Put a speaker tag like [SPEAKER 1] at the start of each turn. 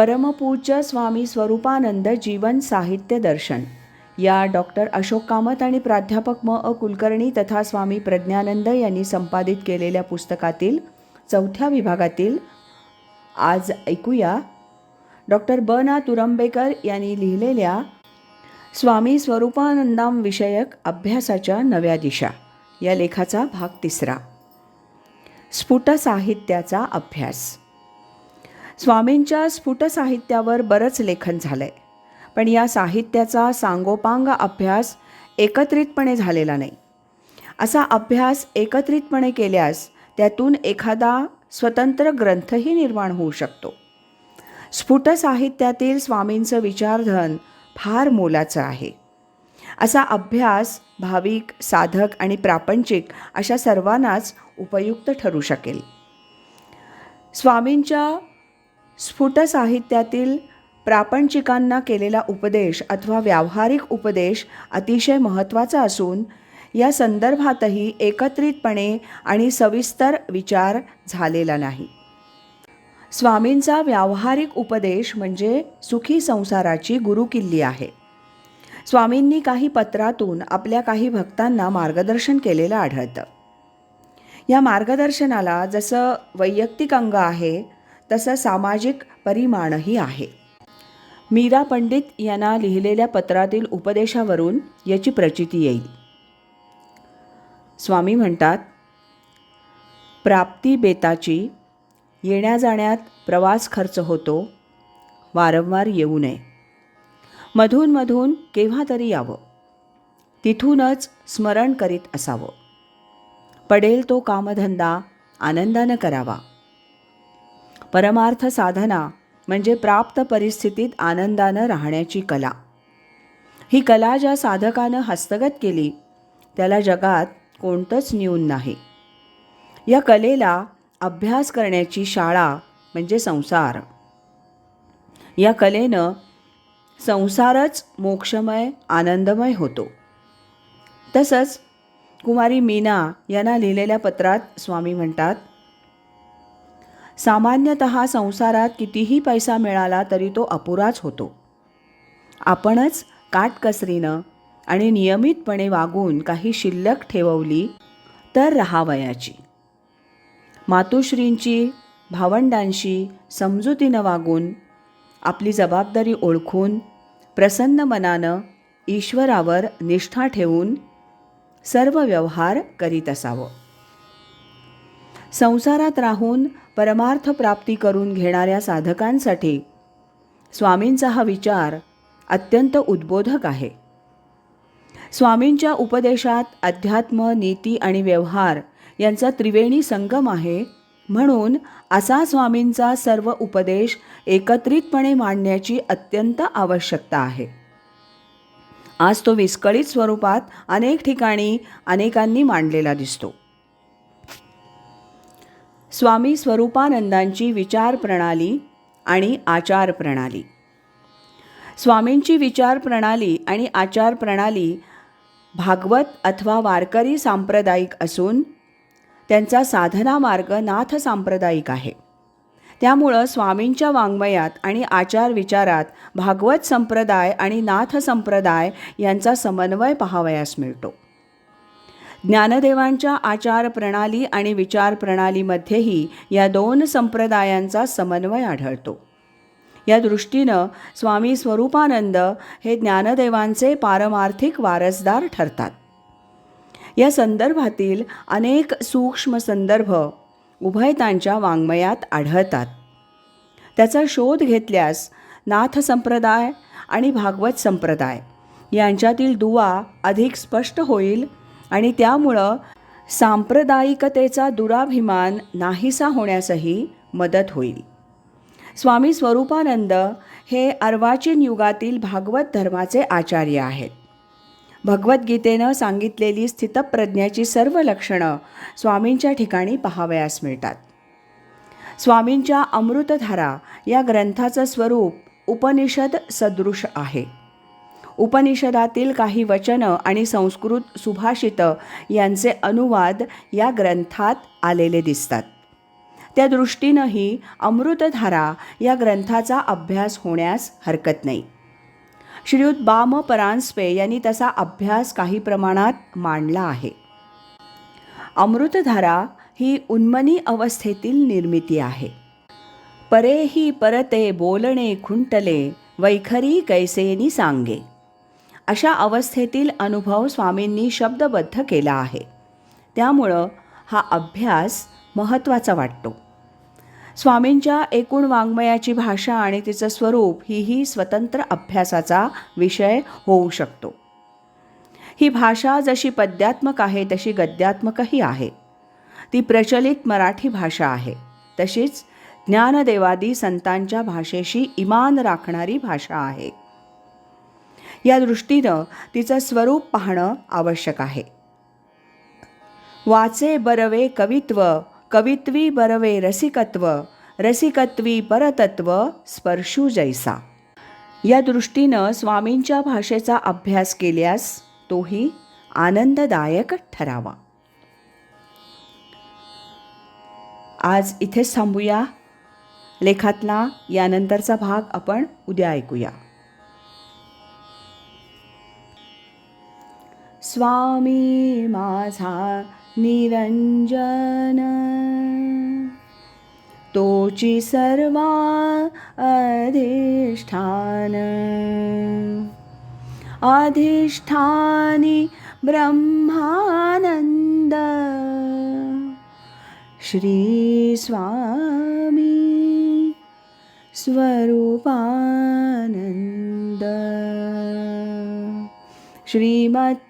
[SPEAKER 1] परमपूज्य स्वामी स्वरूपानंद जीवन साहित्य दर्शन. या डॉक्टर अशोक कामत आणि प्राध्यापक म. अ. कुलकर्णी तथा स्वामी प्रज्ञानंद यांनी संपादित केलेल्या पुस्तकातील चौथ्या विभागातील आज ऐकूया. डॉक्टर ब. ना तुरंबेकर यांनी लिहिलेल्या स्वामी स्वरूपानंदांविषयक अभ्यासाच्या नव्या दिशा. या लेखाचा भाग तिसरा. स्फुट साहित्याचा अभ्यास. स्वामींच्या स्फुट साहित्यावर बरंच लेखन झालं आहे पण या साहित्याचा सांगोपांग अभ्यास एकत्रितपणे झालेला नाही. असा अभ्यास एकत्रितपणे केल्यास त्यातून एखादा स्वतंत्र ग्रंथही निर्माण होऊ शकतो. स्फुट साहित्यातील स्वामींचं विचारधन फार मोलाचं आहे. असा अभ्यास भाविक साधक आणि प्रापंचिक अशा सर्वांनाच उपयुक्त ठरू शकेल. स्वामींच्या स्फुट साहित्यातील प्रापंचिकांना केलेला उपदेश अथवा व्यावहारिक उपदेश अतिशय महत्त्वाचा असून या संदर्भातही एकत्रितपणे आणि सविस्तर विचार झालेला नाही. स्वामींचा व्यावहारिक उपदेश म्हणजे सुखी संसाराची गुरुकिल्ली आहे. स्वामींनी काही पत्रातून आपल्या काही भक्तांना मार्गदर्शन केलेलं आढळतं. या मार्गदर्शनाला जसं वैयक्तिक अंग आहे तसं सामाजिक परिमाणही आहे. मीरा पंडित यांना लिहिलेल्या पत्रातील उपदेशावरून याची प्रचिती येईल. स्वामी म्हणतात प्राप्ती बेताची येण्या जाण्यात प्रवास खर्च होतो वारंवार येऊ नये. मधून मधून केव्हा तरी यावं. तिथूनच स्मरण करीत असावं. पडेल तो कामधंदा आनंदानं करावा. परमार्थ साधना म्हणजे प्राप्त परिस्थितीत आनंदानं राहण्याची कला. ही कला ज्या साधकानं हस्तगत केली त्याला जगात कोणतंच न्यून नाही. या कलेला अभ्यास करण्याची शाळा म्हणजे संसार. या कलेनं संसारच मोक्षमय आनंदमय होतो. तसंच कुमारी मीना यांना लिहिलेल्या पत्रात स्वामी म्हणतात सामान्यतः संसारात कितीही पैसा मिळाला तरी तो अपुराच होतो. आपणच काटकसरीनं आणि नियमितपणे वागून काही शिल्लक ठेवली तर राहावयाची. मातुश्रींची भावंडांशी समजुतीनं वागून आपली जबाबदारी ओळखून प्रसन्न मनानं ईश्वरावर निष्ठा ठेवून सर्व व्यवहार करीत असावं. संसारात राहून परमार्थ प्राप्ती करून घेणाऱ्या साधकांसाठी स्वामींचा हा विचार अत्यंत उद्बोधक आहे. स्वामींच्या उपदेशात अध्यात्म नीती आणि व्यवहार यांचा त्रिवेणी संगम आहे म्हणून असा स्वामींचा सर्व उपदेश एकत्रितपणे मांडण्याची अत्यंत आवश्यकता आहे. आज तो विस्कळीत स्वरूपात अनेक ठिकाणी अनेकांनी मांडलेला दिसतो. स्वामी स्वरूपानंदांची विचार प्रणाली आणि आचार प्रणाली स्वामींची विचार प्रणाली आणि आचार प्रणाली भागवत अथवा वारकरी सांप्रदायिक असून त्यांचा साधना मार्ग नाथ सांप्रदायिक आहे. त्यामुळं स्वामींच्या वाङ्मयात आणि आचार विचारात भागवत संप्रदाय आणि नाथ संप्रदाय यांचा समन्वय पाहावयास मिळतो. ज्ञानदेवांच्या आचार प्रणाली आणि विचार प्रणालीमध्येही या दोन संप्रदायांचा समन्वय आढळतो. या दृष्टीनं स्वामी स्वरूपानंद हे ज्ञानदेवांचे पारमार्थिक वारसदार ठरतात. या संदर्भातील अनेक सूक्ष्म संदर्भ उभयतांच्या वाङ्मयात आढळतात. त्याचा शोध घेतल्यास नाथ संप्रदाय आणि भागवत संप्रदाय यांच्यातील दुवा अधिक स्पष्ट होईल आणि त्यामुळं सांप्रदायिकतेचा दुराभिमान नाहीसा होण्यासही मदत होईल. स्वामी स्वरूपानंद हे अर्वाचीन युगातील भागवत धर्माचे आचार्य आहेत. भगवद्गीतेनं सांगितलेली स्थितप्रज्ञाची सर्व लक्षणं स्वामींच्या ठिकाणी पाहावयास मिळतात. स्वामींच्या अमृतधारा या ग्रंथाचं स्वरूप उपनिषद सदृश आहे. उपनिषदातील काही वचनं आणि संस्कृत सुभाषितं यांचे अनुवाद या ग्रंथात आलेले दिसतात. त्या दृष्टीनंही अमृतधारा या ग्रंथाचा अभ्यास होण्यास हरकत नाही. श्रीयुत बाम परांजपे यांनी तसा अभ्यास काही प्रमाणात मांडला आहे. अमृतधारा ही उन्मनी अवस्थेतील निर्मिती आहे. परेही परते बोलणे खुंटले वैखरी कैसेनी सांगे. अशा अवस्थेतील अनुभव स्वामींनी शब्दबद्ध केला आहे. त्यामुळं हा अभ्यास महत्त्वाचा वाटतो. स्वामींच्या एकूण वाङ्मयाची भाषा आणि तिचं स्वरूप हीही स्वतंत्र अभ्यासाचा विषय होऊ शकतो. ही भाषा जशी पद्यात्मक आहे तशी गद्यात्मकही आहे. ती प्रचलित मराठी भाषा आहे. तशीच ज्ञानदेवादी संतांच्या भाषेशी इमान राखणारी भाषा आहे. या दृष्टीनं तिचं स्वरूप पाहणं आवश्यक आहे. वाचे बरवे कवित्व कवित्वी बरवे रसिकत्व रसिकत्वी परतत्व स्पर्शू जैसा. या दृष्टीनं स्वामींच्या भाषेचा अभ्यास केल्यास तोही आनंददायक ठरावा. आज इथेच थांबूया. लेखातला यानंतरचा भाग आपण उद्या ऐकूया. स्वामी माझा निरंजन. तोची सर्वा अधिष्ठान. अधिष्ठानी ब्रह्मानंद. श्री स्वामी स्वरूपानंद. श्रीमत्